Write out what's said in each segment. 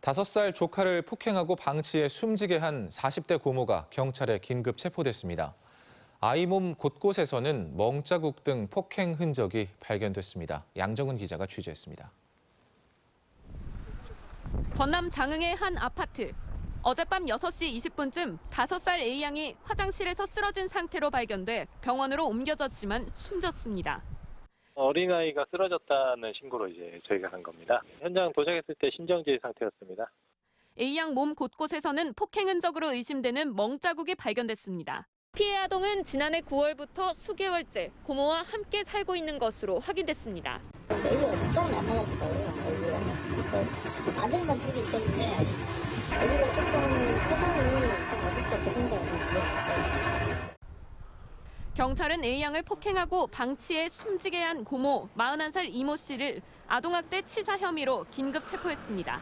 다섯 살 조카를 폭행하고 방치해 숨지게 한 40대 고모가 경찰에 긴급 체포됐습니다. 아이 몸 곳곳에서는 멍자국 등 폭행 흔적이 발견됐습니다. 양정은 기자가 취재했습니다. 전남 장흥의 한 아파트. 어젯밤 6시 20분쯤 5살 A양이 화장실에서 쓰러진 상태로 발견돼 병원으로 옮겨졌지만 숨졌습니다. 어린아이가 쓰러졌다는 신고로 이제 저희가 간 겁니다. 현장 도착했을 때 신정지 상태였습니다. A양 몸 곳곳에서는 폭행 흔적으로 의심되는 멍자국이 발견됐습니다. 피해 아동은 지난해 9월부터 수개월째 고모와 함께 살고 있는 것으로 확인됐습니다. 좀 나타났더라고요, 얼굴에. 그 아들만 둘이 있었는데, 경찰은 A양을 폭행하고 방치해 숨지게 한 고모 41살 이모 씨를 아동학대 치사 혐의로 긴급 체포했습니다.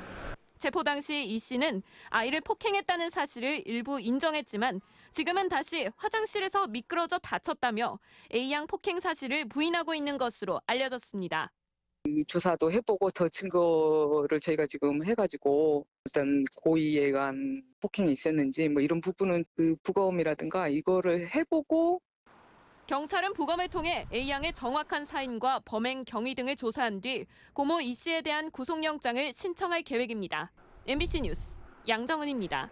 체포 당시 이 씨는 아이를 폭행했다는 사실을 일부 인정했지만 지금은 다시 화장실에서 미끄러져 다쳤다며 A양 폭행 사실을 부인하고 있는 것으로 알려졌습니다. 조사도 해보고 더 증거를 저희가 지금 해가지고 일단 고의에 의한 폭행이 있었는지 뭐 이런 부분은 그 부검이라든가 이거를 해보고 경찰은 부검을 통해 A양의 정확한 사인과 범행 경위 등을 조사한 뒤 고모 이 씨에 대한 구속영장을 신청할 계획입니다. MBC 뉴스 양정은입니다.